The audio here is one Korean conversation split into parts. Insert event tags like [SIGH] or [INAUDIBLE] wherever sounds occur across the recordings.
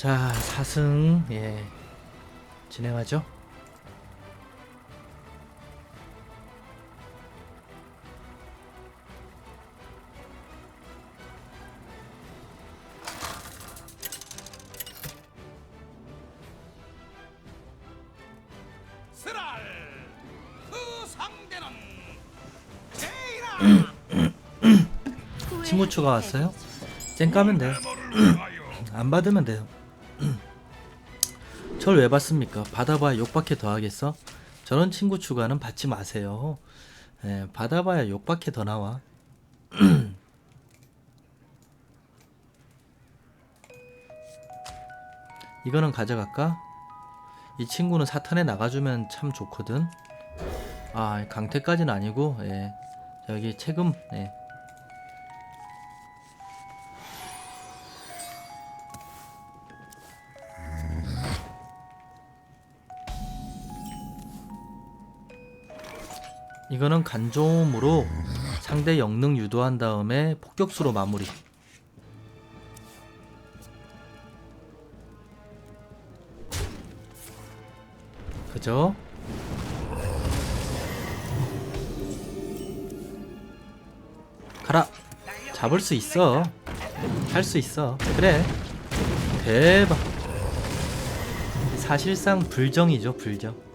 자, 4승 예. 진행하죠. 그 친구 추가 왔어요? 쌩 까면 돼요. 안 받으면 돼요. 절 왜 받습니까? 받아봐야 욕밖에 더 하겠어? 저런 친구 추가는 받지 마세요. 예, 받아봐야 욕밖에 더 나와. [CLEARS THROAT] 이거는 가져갈까? 이 친구는 사탄에 나가주면 참 좋거든. 아 강태까지는 아니고 예. 여기 체금 예. 이거는 간조음으로 상대 영능 유도한 다음에 폭격수로 마무리. 그죠? 가라. 잡을 수 있어. 할 수 있어. 그래. 대박. 사실상 불정이죠, 불정.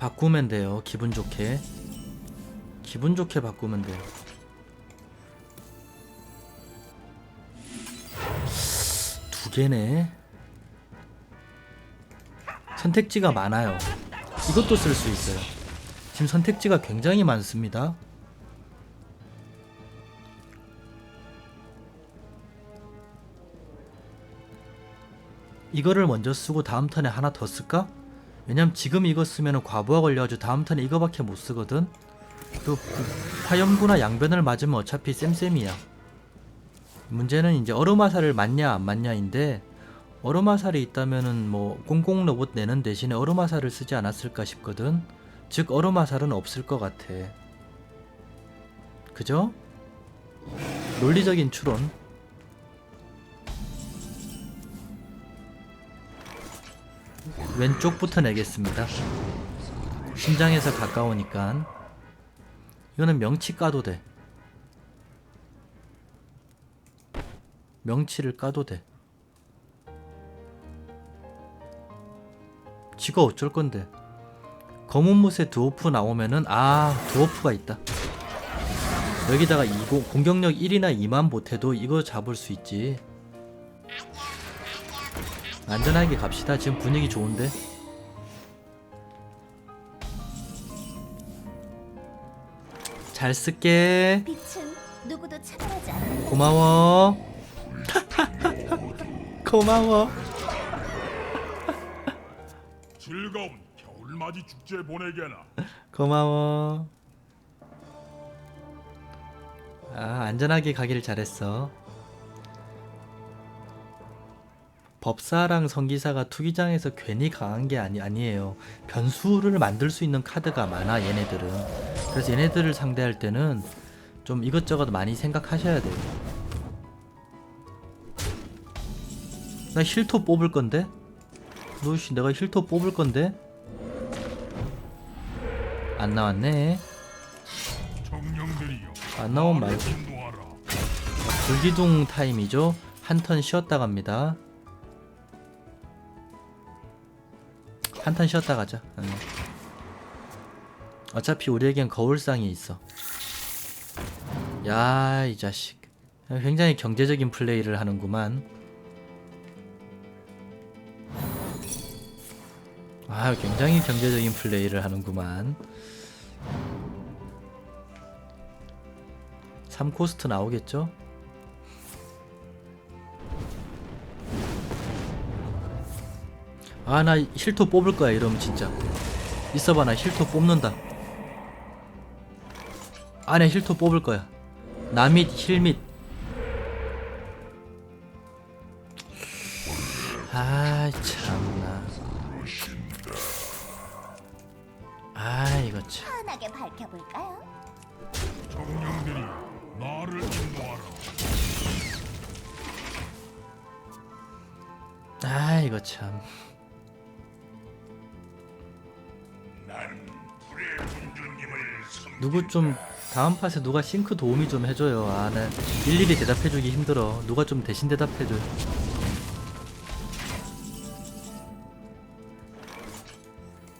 바꾸면 돼요. 기분 좋게. 기분 좋게 바꾸면 돼요. 두 개네. 선택지가 많아요. 이것도 쓸 수 있어요. 지금 선택지가 굉장히 많습니다. 이거를 먼저 쓰고 다음 턴에 하나 더 쓸까? 왜냐면 지금 이거 쓰면 과부하 걸려가지고 다음 턴에 이거밖에 못 쓰거든. 그 화염구나 양변을 맞으면 어차피 쌤쌤이야. 문제는 이제 얼음화살을 맞냐 안 맞냐인데 얼음화살이 있다면은 뭐 공공 로봇 내는 대신에 얼음화살을 쓰지 않았을까 싶거든. 즉 얼음화살은 없을 것 같아. 그죠? 논리적인 추론. 왼쪽부터 내겠습니다. 심장에서 가까우니까 이거는 명치 까도 돼. 명치를 까도 돼. 지가 어쩔 건데. 검은 무새 드워프 나오면은 아 드워프가 있다. 여기다가 이거 공격력 1이나 2만 못해도 이거 잡을 수 있지. 안전하게 갑시다. 지금 분위기 좋은데. 잘 쓸게. 빛은 누구도 않는 고마워. [LAUGHS] 고마워. 즐거운 겨울맞이 축제 보내게나 고마워. 아, 안전하게 가기를 잘했어. 법사랑 성기사가 투기장에서 괜히 강한 게 아니, 아니에요. 변수를 만들 수 있는 카드가 많아, 얘네들은. 그래서 얘네들을 상대할 때는 좀 이것저것 많이 생각하셔야 돼요. 나 힐토 뽑을 건데? 너씨 내가 힐토 뽑을 건데? 안 나왔네. 안 나온 말고. 인도하라 불기둥 타임이죠. 한 턴 쉬었다 갑니다. 한턴 쉬었다 가자. 응. 어차피 우리에겐 거울상이 있어. 야, 이 자식. 굉장히 경제적인 플레이를 하는구만. 아, 굉장히 경제적인 플레이를 하는구만. 3코스트 나오겠죠? 아 나 힐토 뽑을 거야 이러면 진짜. 있어봐 나 힐토 뽑는다. 아나 힐토 뽑을 거야. 나 및 힐 및 아 참나. 아 이거 참아 이거 참. 누구 좀 다음 팟에 누가 싱크 도우미 좀 해줘요. 아, 나 일일이 대답해주기 힘들어. 누가 좀 대신 대답해줘.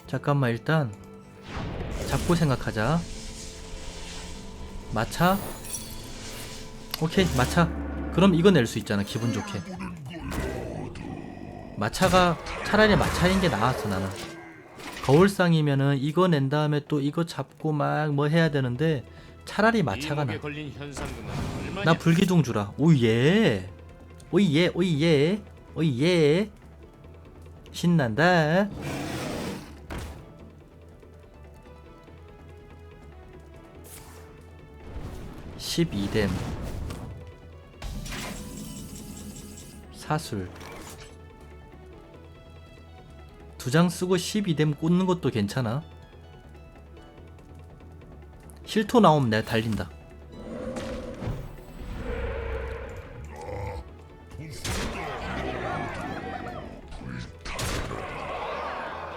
잠깐만 일단 잡고 생각하자. 마차? 오케이 마차. 그럼 이거 낼 수 있잖아 기분 좋게. 마차가 차라리 마차인 게 나았어 나는. 거울상이면은 이거 낸 다음에 또 이거 잡고 막 뭐 해야 되는데 차라리 마차가 나. 나 불기둥 주라. 오예. 오예 오예 오예. 신난다. (12댐) 사술 두 장 쓰고 12댐 꽂는 것도 괜찮아. 힐토 나오면 내가 달린다.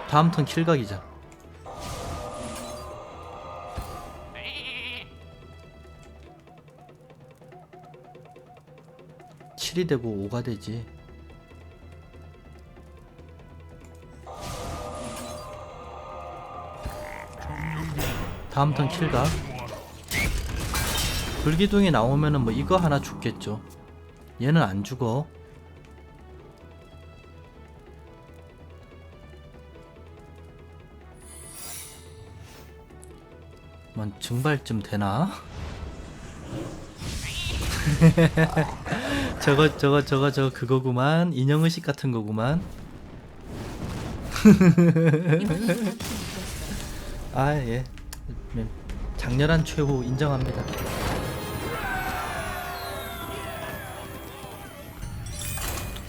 다음 턴 킬각이자. 칠이 되고 오가 되지 다음 턴 킬각. 불기둥이 나오면은 뭐 이거 하나 죽겠죠. 얘는 안 죽어. 만 증발쯤 되나? [LAUGHS] 저거 저거 저거 저거 그거구만. 인형의식 같은 거구만. [LAUGHS] 아예 장렬한 최후 인정합니다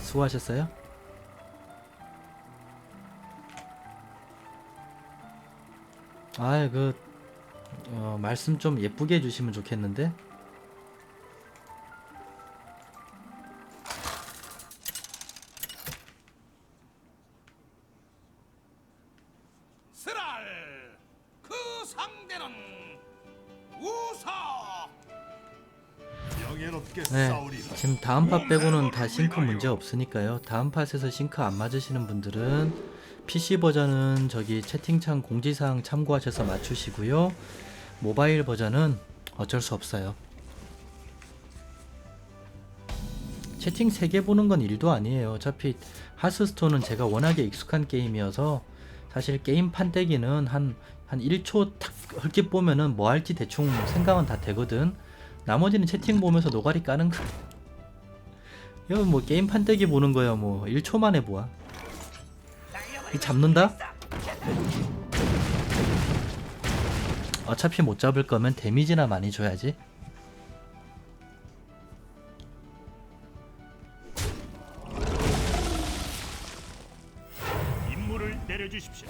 수고하셨어요? 아이 그 어, 말씀 좀 예쁘게 해주시면 좋겠는데 다음 팟 빼고는 다 싱크 문제 없으니까요. 다음 팟에서 싱크 안 맞으시는 분들은 PC 버전은 저기 채팅창 공지사항 참고하셔서 맞추시고요. 모바일 버전은 어쩔 수 없어요. 채팅 3개 보는 건 일도 아니에요. 어차피 하스스톤은 제가 워낙에 익숙한 게임이어서 사실 게임 판때기는 한, 한 1초 탁 헐깃 보면은 뭐 할지 대충 생각은 다 되거든. 나머지는 채팅 보면서 노가리 까는 거. 이거 뭐 게임 판때기 보는 거야 뭐 1초 만에 보아. 이 잡는다? 어차피 못 잡을 거면 데미지나 많이 줘야지. 임무를 내려주십시오.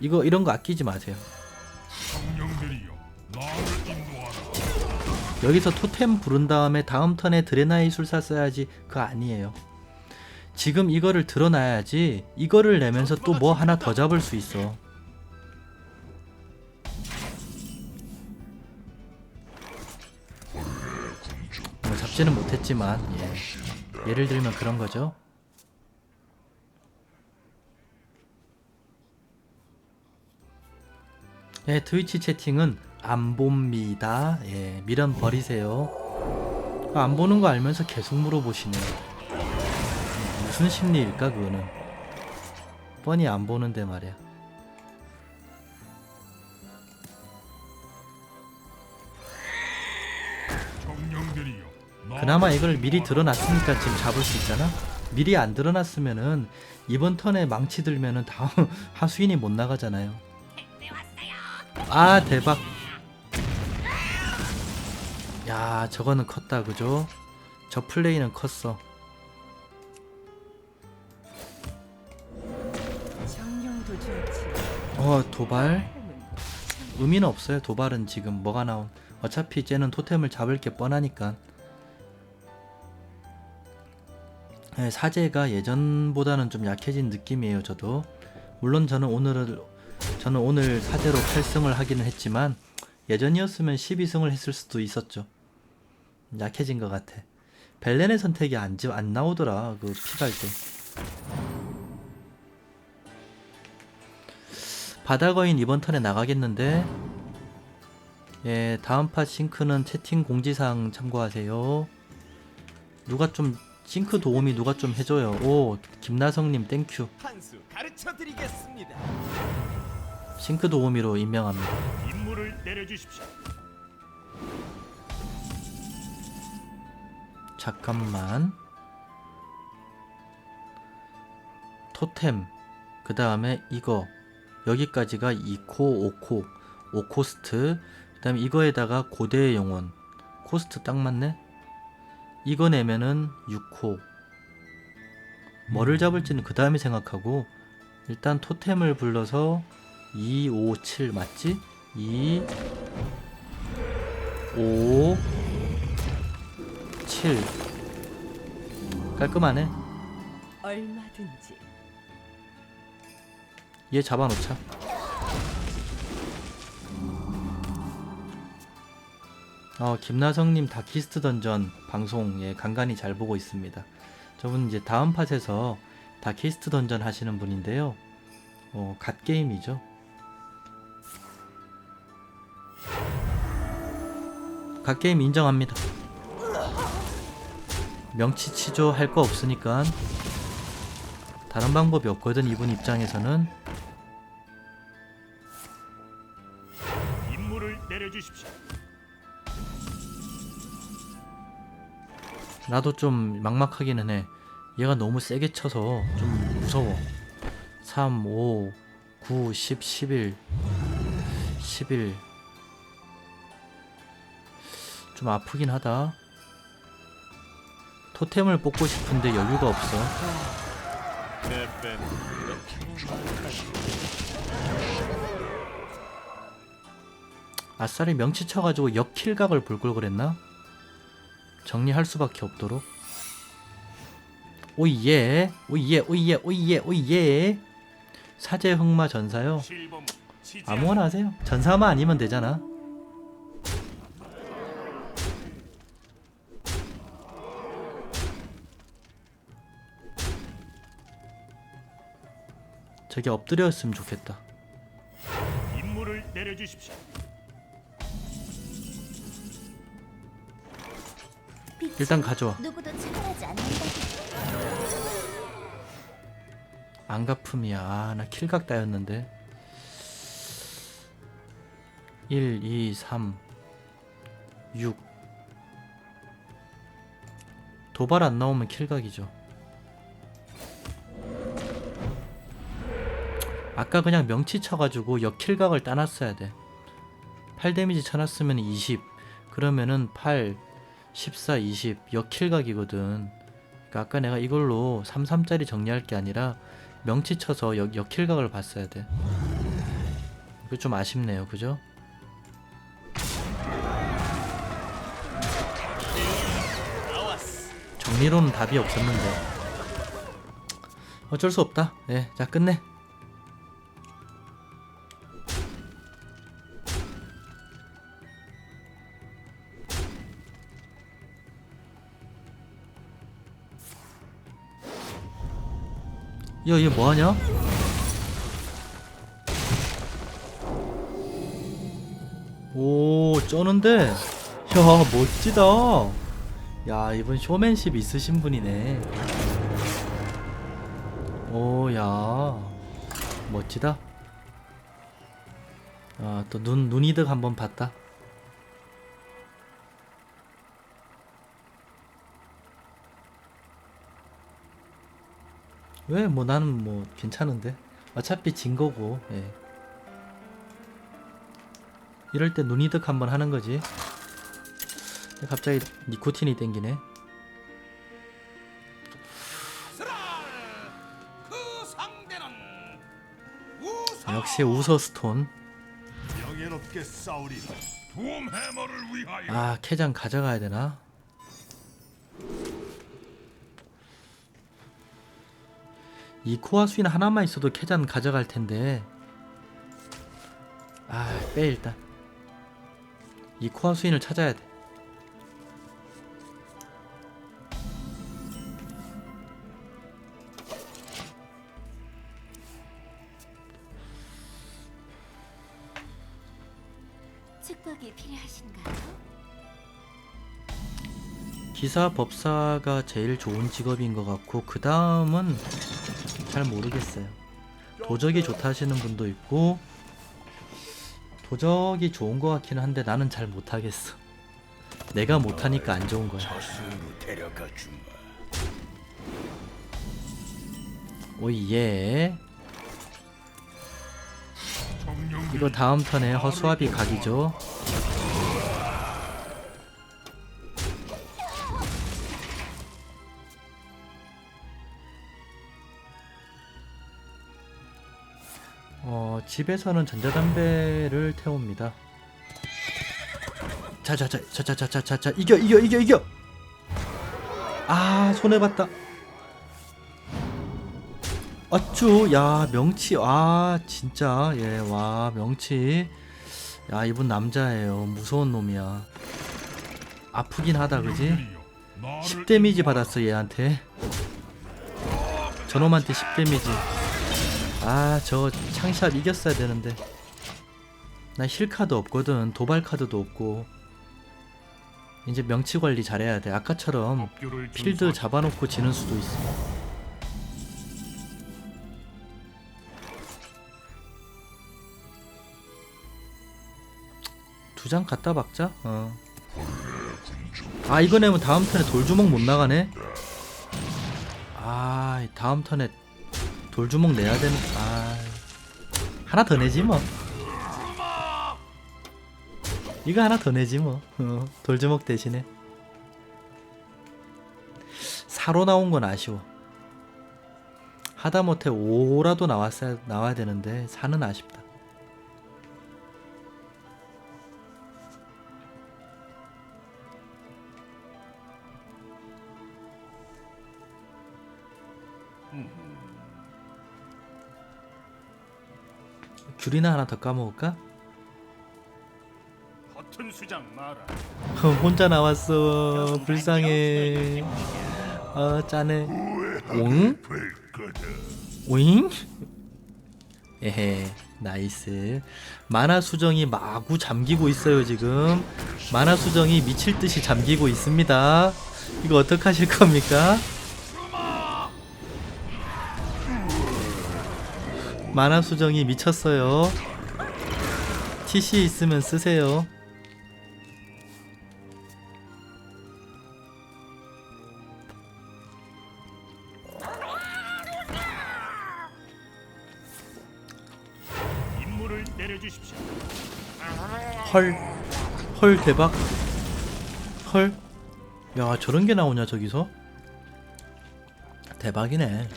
이거 이런 거 아끼지 마세요. 여기서 토템 부른 다음에 다음 턴에 드레나이 술사 써야지 그거 아니에요. 지금 이거를 드러나야지 이거를 내면서 또 뭐 하나 더 잡을 수 있어. 뭐 잡지는 못했지만 예. 예를 들면 그런 거죠. 예, 트위치 채팅은 안 봅니다. 예, 미련 버리세요. 아, 안 보는 거 알면서 계속 물어보시네요. 음, 무슨 심리일까 그거는? 뻔히 안 보는데 말이야. 그나마 이걸 미리 드러났으니까 지금 잡을 수 있잖아. 미리 안 드러났으면은 이번 턴에 망치 들면은 다음 [LAUGHS] 하수인이 못 나가잖아요. 아 대박. 야 저거는 컸다 그죠? 저 플레이는 컸어. 어 도발 의미는 없어요. 도발은 지금 뭐가 나온. 어차피 쟤는 토템을 잡을 게 뻔하니까. 네, 사제가 예전보다는 좀 약해진 느낌이에요. 저도 물론 저는 오늘을 저는 오늘 사제로 8승을 하기는 했지만 예전이었으면 12승을 했을 수도 있었죠. 약해진 것 같아. 벨렌의 선택이 안, 지- 안 나오더라. 그 피갈 때. 바다거인 이번 턴에 나가겠는데 예 다음 팟 싱크는 채팅 공지사항 참고하세요 누가 좀 싱크 도우미 누가 좀 해줘요 오 김나성님 땡큐. 싱크 도우미로 임명합니다 임무를 내려주십시오. 잠깐만. 토템. 그 다음에 이거. 여기까지가 2코 5코 5코스트. 그 다음에 이거에다가 고대의 영혼 코스트 딱 맞네. 이거 내면은 6코 뭐를 잡을지는 그 다음에 생각하고 일단 토템을 불러서 2, 5, 7 맞지? 2 5 7 깔끔하네 얼마든지 얘 잡아놓자 어, 김나성님 다키스트 던전 방송 예, 간간히 잘 보고 있습니다. 저분 이제 다음 팟에서 다키스트 던전 하시는 분인데요. 어, 갓게임이죠. 갓게임 인정합니다. 명치 치조 할 거 없으니까 다른 방법이 없거든 이분 입장에서는 임무를 내려주십시오. 나도 좀 막막하기는 해. 얘가 너무 세게 쳐서 좀 무서워. 3, 5, 9, 10, 11, 11. 좀 아프긴 하다. 토템을 뽑고 싶은데 여유가 없어. 아싸리 명치 쳐가지고 역킬각을 볼 걸 그랬나? 정리할 수밖에 없도록. 오예, 오예, 오예, 오예, 오예. 사제 흑마 전사요. 아무거나 하세요. 전사만 아니면 되잖아. 저기 엎드려였으면 좋겠다. 임무를 내려주십시오. 일단 가져와. 누구도 차별하지 않는다. 안가품이야. 아, 나 킬각 따였는데. 1, 2, 3, 6. 도발 안 나오면 킬각이죠. 아까 그냥 명치 쳐가지고 역킬각을 따놨어야 돼. 8 데미지 쳐놨으면 20. 그러면은 8, 14, 20. 역킬각이거든. 그러니까 아까 내가 이걸로 33짜리 정리할 게 아니라 명치 쳐서 역, 역킬각을 봤어야 돼. 이거 좀 아쉽네요. 그죠? 정리로는 답이 없었는데. 어쩔 수 없다. 예, 자, 끝내. 야, 얘 뭐하냐? 오, 쩌는데? 야, 멋지다. 야, 이분 쇼맨십 있으신 분이네. 오, 야. 멋지다. 아, 또 눈, 눈이득 한번 봤다. 왜? 뭐 나는 뭐 괜찮은데. 어차피 진 거고, 예. 이럴 때 눈이득 한번 하는 거지. 갑자기 니코틴이 땡기네. 역시 우서 스톤. 영예롭게 싸우리라. 돔 해머를 위하여. 아, 캐장 가져가야 되나? 이 코아 수인 하나만 있어도 캐잔 가져갈 텐데. 아 빼 일단. 이 코아 수인을 찾아야 돼. 축복이 필요하신가요? 기사 법사가 제일 좋은 직업인 것 같고 그 다음은 잘 모르겠어요. 도적이 좋다 하시는 분도 있고 도적이 좋은 것 같기는 한데 나는 잘 못하겠어. 내가 못하니까 안 좋은 거야. 오예. 이거 다음 턴에 허수아비 각이죠. 집에서는 전자담배를 태웁니다. 자자자 자자자자자자 이겨 이겨 이겨 이겨! 아 손해봤다. 아쭈 야 명치. 아 진짜. 예 와 명치. 야 이분 남자예요. 무서운 놈이야. 아프긴 하다 그지? 10 데미지 받았어 얘한테. 저놈한테 10 데미지. 아 저 창샷 이겼어야 되는데 나 힐 카드 없거든 도발 카드도 없고 이제 명치 관리 잘해야 돼 아까처럼 필드. 잡아놓고 지는 수도 있어. 두 장 갖다 박자. 어. 아 이거 내면 다음 턴에 돌주먹 못 나가네. 아 다음 턴에 돌주먹 내야 되는. 아 하나 더 내지 뭐. 이거 하나 더 내지 뭐. 어, 돌주먹 대신에. 사로 나온 건 아쉬워. 하다못해 5라도 나왔어야 나와야 되는데 4는 아쉽다. 귤이나 하나 더 까먹을까? 허튼 수장 마라. [LAUGHS] 혼자 나왔어. 불쌍해. 아 짜네. 옹? 오잉? 에헤 나이스 만화 수정이 마구 잠기고 있어요 지금 만화 수정이 미칠 듯이 잠기고 있습니다 이거 어떡하실 겁니까? 만화 수정이 미쳤어요 TC 있으면 쓰세요. 헐, 헐 대박, 헐, 야 저런 게 나오냐 저기서? 대박이네.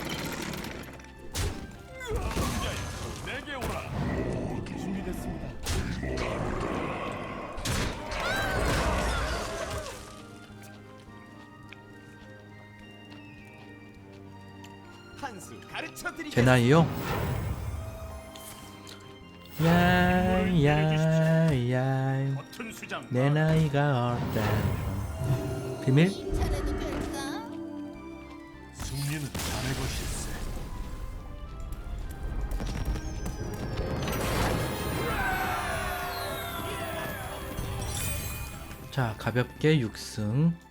되나요? 야야야. 내 나이가 어때? 비밀? 승리는 자네 것일세. 자 가볍게 6승.